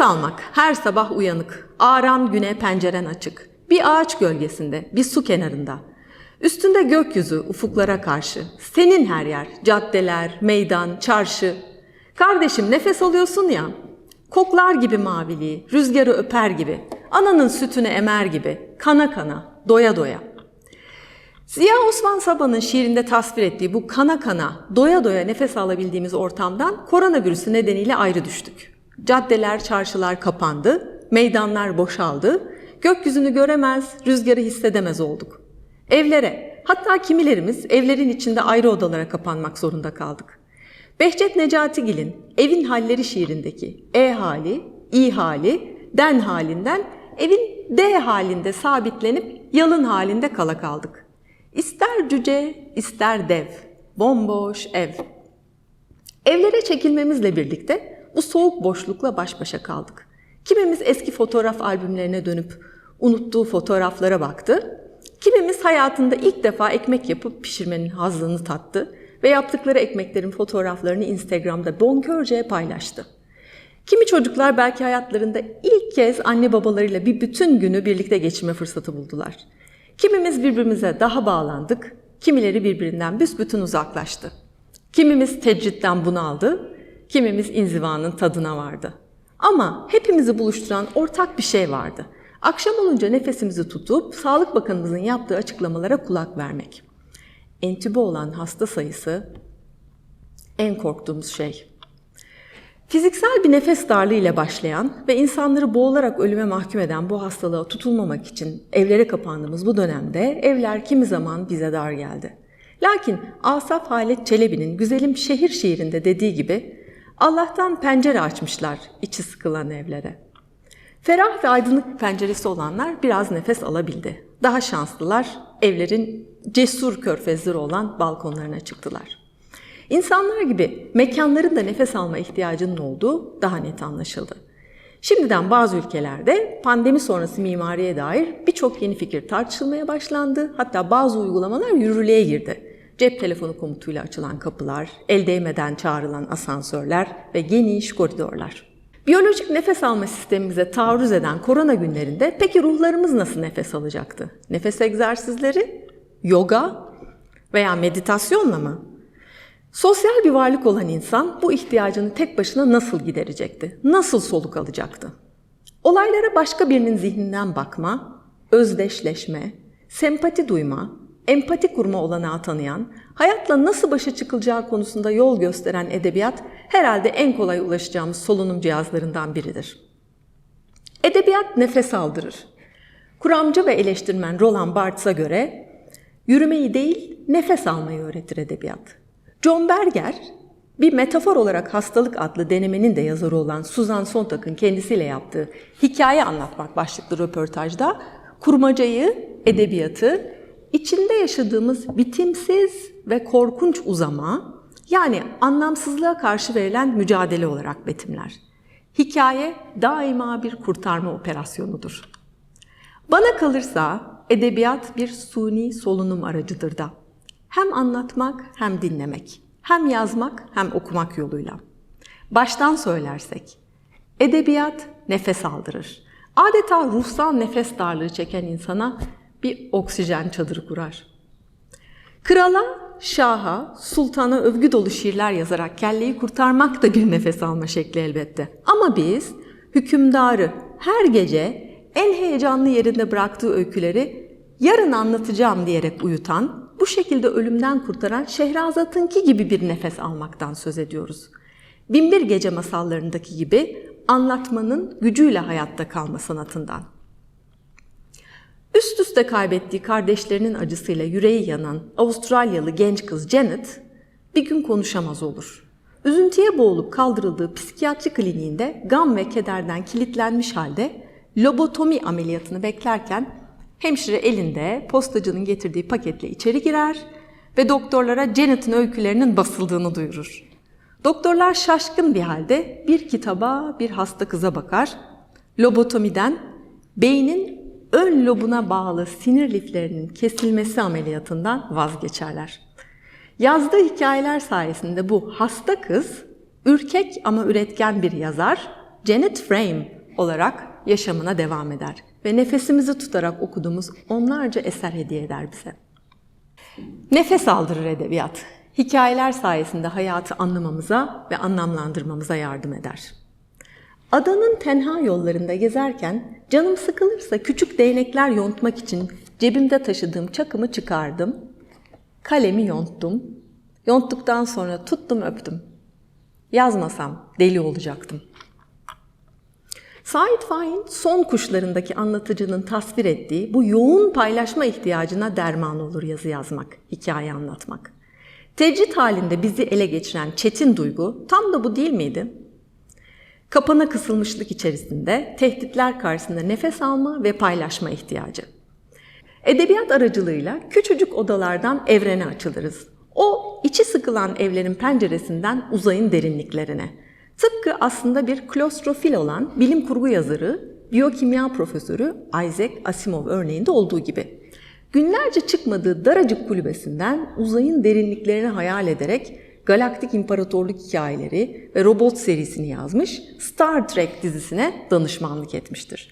Almak, her sabah uyanık, ağaran güne penceren açık. Bir ağaç gölgesinde, bir su kenarında. Üstünde gökyüzü ufuklara karşı. Senin her yer, caddeler, meydan, çarşı. Kardeşim nefes alıyorsun ya, koklar gibi maviliği, rüzgarı öper gibi, ananın sütünü emer gibi, kana kana, doya doya. Ziya Osman Sabah'ın şiirinde tasvir ettiği bu kana kana, doya doya nefes alabildiğimiz ortamdan koronavirüsü nedeniyle ayrı düştük. Caddeler, çarşılar kapandı, meydanlar boşaldı, gökyüzünü göremez, rüzgarı hissedemez olduk. Evlere, hatta kimilerimiz evlerin içinde ayrı odalara kapanmak zorunda kaldık. Behçet Necatigil'in Evin Halleri şiirindeki E hali, İ hali, den halinden evin D halinde sabitlenip yalın halinde kala kaldık. İster cüce, ister dev, bomboş ev. Evlere çekilmemizle birlikte bu soğuk boşlukla baş başa kaldık. Kimimiz eski fotoğraf albümlerine dönüp unuttuğu fotoğraflara baktı. Kimimiz hayatında ilk defa ekmek yapıp pişirmenin hazzını tattı ve yaptıkları ekmeklerin fotoğraflarını Instagram'da bonkörce paylaştı. Kimi çocuklar belki hayatlarında ilk kez anne babalarıyla bir bütün günü birlikte geçirme fırsatı buldular. Kimimiz birbirimize daha bağlandık, kimileri birbirinden büsbütün uzaklaştı. Kimimiz tecritten bunaldı, kimimiz inzivanın tadına vardı. Ama hepimizi buluşturan ortak bir şey vardı. Akşam olunca nefesimizi tutup Sağlık Bakanımızın yaptığı açıklamalara kulak vermek. Entübe olan hasta sayısı en korktuğumuz şey. Fiziksel bir nefes darlığı ile başlayan ve insanları boğularak ölüme mahkum eden bu hastalığa tutulmamak için evlere kapandığımız bu dönemde evler kimi zaman bize dar geldi. Lakin Asaf Halet Çelebi'nin Güzelim Şehir şiirinde dediği gibi Allah'tan pencere açmışlar içi sıkılan evlere. Ferah ve aydınlık penceresi olanlar biraz nefes alabildi. Daha şanslılar evlerin cesur körfezleri olan balkonlarına çıktılar. İnsanlar gibi mekanların da nefes alma ihtiyacının olduğu daha net anlaşıldı. Şimdiden bazı ülkelerde pandemi sonrası mimariye dair birçok yeni fikir tartışılmaya başlandı. Hatta bazı uygulamalar yürürlüğe girdi. Cep telefonu komutuyla açılan kapılar, el değmeden çağrılan asansörler ve geniş koridorlar. Biyolojik nefes alma sistemimize taarruz eden korona günlerinde peki ruhlarımız nasıl nefes alacaktı? Nefes egzersizleri, yoga veya meditasyonla mı? Sosyal bir varlık olan insan bu ihtiyacını tek başına nasıl giderecekti? Nasıl soluk alacaktı? Olaylara başka birinin zihninden bakma, özdeşleşme, sempati duyma, empati kurma olanağı tanıyan, hayatla nasıl başa çıkılacağı konusunda yol gösteren edebiyat herhalde en kolay ulaşacağımız solunum cihazlarından biridir. Edebiyat nefes aldırır. Kuramcı ve eleştirmen Roland Barthes'a göre yürümeyi değil, nefes almayı öğretir edebiyat. John Berger, bir metafor olarak hastalık adlı denemenin de yazarı olan Susan Sontag'ın kendisiyle yaptığı hikaye anlatmak başlıklı röportajda kurmacayı, edebiyatı, içinde yaşadığımız bitimsiz ve korkunç uzama, yani anlamsızlığa karşı verilen mücadele olarak betimler. Hikaye daima bir kurtarma operasyonudur. Bana kalırsa edebiyat bir suni solunum aracıdır da. Hem anlatmak hem dinlemek, hem yazmak hem okumak yoluyla. Baştan söylersek, edebiyat nefes aldırır. Adeta ruhsal nefes darlığı çeken insana bir oksijen çadırı kurar. Krala, şaha, sultana övgü dolu şiirler yazarak kelleyi kurtarmak da bir nefes alma şekli elbette. Ama biz hükümdarı her gece en heyecanlı yerinde bıraktığı öyküleri yarın anlatacağım diyerek uyutan, bu şekilde ölümden kurtaran Şehrazat'ınki gibi bir nefes almaktan söz ediyoruz. Binbir Gece masallarındaki gibi anlatmanın gücüyle hayatta kalma sanatından. Üst üste kaybettiği kardeşlerinin acısıyla yüreği yanan Avustralyalı genç kız Janet bir gün konuşamaz olur. Üzüntüye boğulup kaldırıldığı psikiyatri kliniğinde gam ve kederden kilitlenmiş halde lobotomi ameliyatını beklerken hemşire elinde postacının getirdiği paketle içeri girer ve doktorlara Janet'ın öykülerinin basıldığını duyurur. Doktorlar şaşkın bir halde bir kitaba bir hasta kıza bakar. Lobotomiden beynin ön lobuna bağlı sinir liflerinin kesilmesi ameliyatından vazgeçerler. Yazdığı hikayeler sayesinde bu hasta kız ürkek ama üretken bir yazar Janet Frame olarak yaşamına devam eder ve nefesimizi tutarak okuduğumuz onlarca eser hediye eder bize. Nefes aldırır edebiyat. Hikayeler sayesinde hayatı anlamamıza ve anlamlandırmamıza yardım eder. Adanın tenha yollarında gezerken canım sıkılırsa küçük değnekler yontmak için cebimde taşıdığım çakımı çıkardım. Kalemi yonttum. Yonttuktan sonra tuttum öptüm. Yazmasam deli olacaktım. Said Fahin son kuşlarındaki anlatıcının tasvir ettiği bu yoğun paylaşma ihtiyacına derman olur yazı yazmak, hikaye anlatmak. Tecrit halinde bizi ele geçiren çetin duygu tam da bu değil miydi? Kapana kısılmışlık içerisinde tehditler karşısında nefes alma ve paylaşma ihtiyacı. Edebiyat aracılığıyla küçücük odalardan evrene açılırız. O içi sıkılan evlerin penceresinden uzayın derinliklerine. Tıpkı aslında bir klostrofil olan bilim kurgu yazarı, biyokimya profesörü Isaac Asimov örneğinde olduğu gibi. Günlerce çıkmadığı daracık kulübesinden uzayın derinliklerini hayal ederek Galaktik İmparatorluk hikayeleri ve robot serisini yazmış, Star Trek dizisine danışmanlık etmiştir.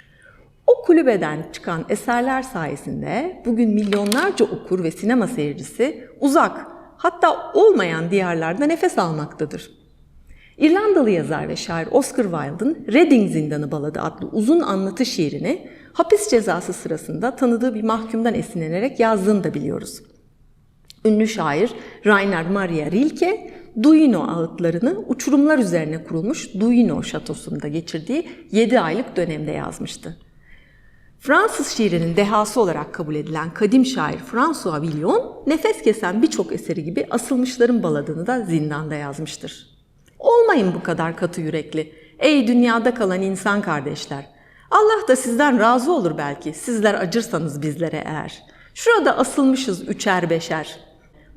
O kulübeden çıkan eserler sayesinde bugün milyonlarca okur ve sinema seyircisi uzak, hatta olmayan diyarlarda nefes almaktadır. İrlandalı yazar ve şair Oscar Wilde'ın Reading Zindanı Baladı adlı uzun anlatı şiirini hapis cezası sırasında tanıdığı bir mahkumdan esinlenerek yazdığını da biliyoruz. Ünlü şair Rainer Maria Rilke, Duino ağıtlarını uçurumlar üzerine kurulmuş Duino şatosunda geçirdiği 7 aylık dönemde yazmıştı. Fransız şiirinin dehası olarak kabul edilen kadim şair François Villon, nefes kesen birçok eseri gibi Asılmışların Baladını da zindanda yazmıştır. Olmayın bu kadar katı yürekli. Ey dünyada kalan insan kardeşler. Allah da sizden razı olur belki. Sizler acırsanız bizlere eğer. Şurada asılmışız üçer beşer.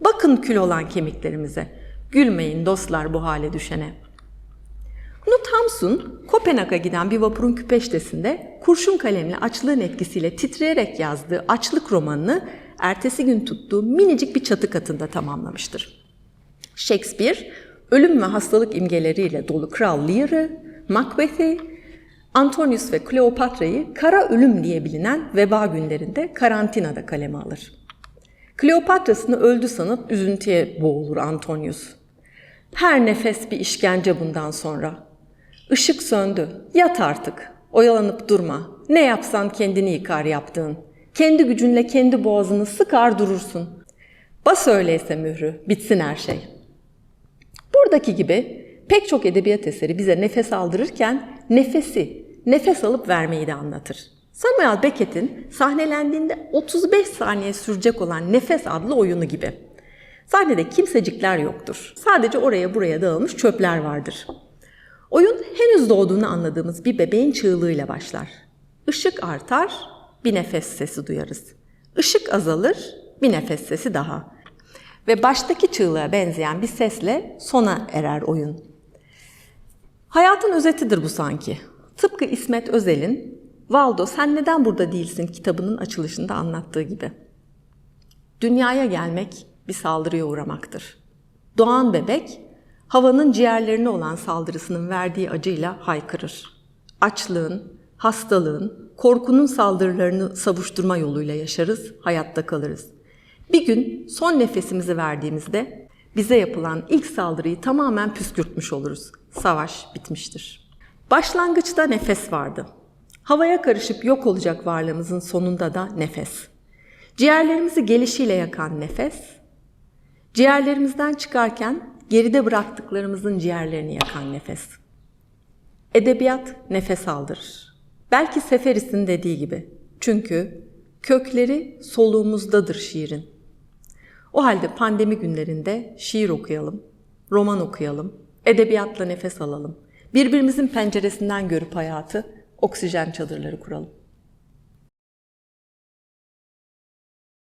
Bakın kül olan kemiklerimize. Gülmeyin dostlar bu hale düşene. Knut Hamsun, Kopenhag'a giden bir vapurun küpeştesinde kurşun kalemle açlığın etkisiyle titreyerek yazdığı açlık romanını ertesi gün tuttuğu minicik bir çatı katında tamamlamıştır. Shakespeare, ölüm ve hastalık imgeleriyle dolu Kral Lear'ı, Macbeth'i, Antonius ve Kleopatra'yı kara ölüm diye bilinen veba günlerinde karantinada kaleme alır. Kleopatra'sını öldü sanıp üzüntüye boğulur Antonius. Her nefes bir işkence bundan sonra. Işık söndü. Yat artık. Oyalanıp durma. Ne yapsan kendini yıkar yaptığın. Kendi gücünle kendi boğazını sıkar durursun. Bas öyleyse mührü. Bitsin her şey. Buradaki gibi pek çok edebiyat eseri bize nefes aldırırken nefesi, nefes alıp vermeyi de anlatır. Samuel Beckett'in sahnelendiğinde 35 saniye sürecek olan Nefes adlı oyunu gibi. Sahnede kimsecikler yoktur. Sadece oraya buraya dağılmış çöpler vardır. Oyun henüz doğduğunu anladığımız bir bebeğin çığlığıyla başlar. Işık artar, bir nefes sesi duyarız. Işık azalır, bir nefes sesi daha. Ve baştaki çığlığa benzeyen bir sesle sona erer oyun. Hayatın özetidir bu sanki. Tıpkı İsmet Özel'in Valdo sen neden burada değilsin kitabının açılışında anlattığı gibi. Dünyaya gelmek bir saldırıya uğramaktır. Doğan bebek havanın ciğerlerine olan saldırısının verdiği acıyla haykırır. Açlığın, hastalığın, korkunun saldırılarını savuşturma yoluyla yaşarız, hayatta kalırız. Bir gün son nefesimizi verdiğimizde bize yapılan ilk saldırıyı tamamen püskürtmüş oluruz. Savaş bitmiştir. Başlangıçta nefes vardı. Havaya karışıp yok olacak varlığımızın sonunda da nefes. Ciğerlerimizi gelişiyle yakan nefes, ciğerlerimizden çıkarken geride bıraktıklarımızın ciğerlerini yakan nefes. Edebiyat nefes aldırır. Belki Seferis'in dediği gibi. Çünkü kökleri soluğumuzdadır şiirin. O halde pandemi günlerinde şiir okuyalım, roman okuyalım, edebiyatla nefes alalım. Birbirimizin penceresinden görüp hayatı oksijen çadırları kuralım.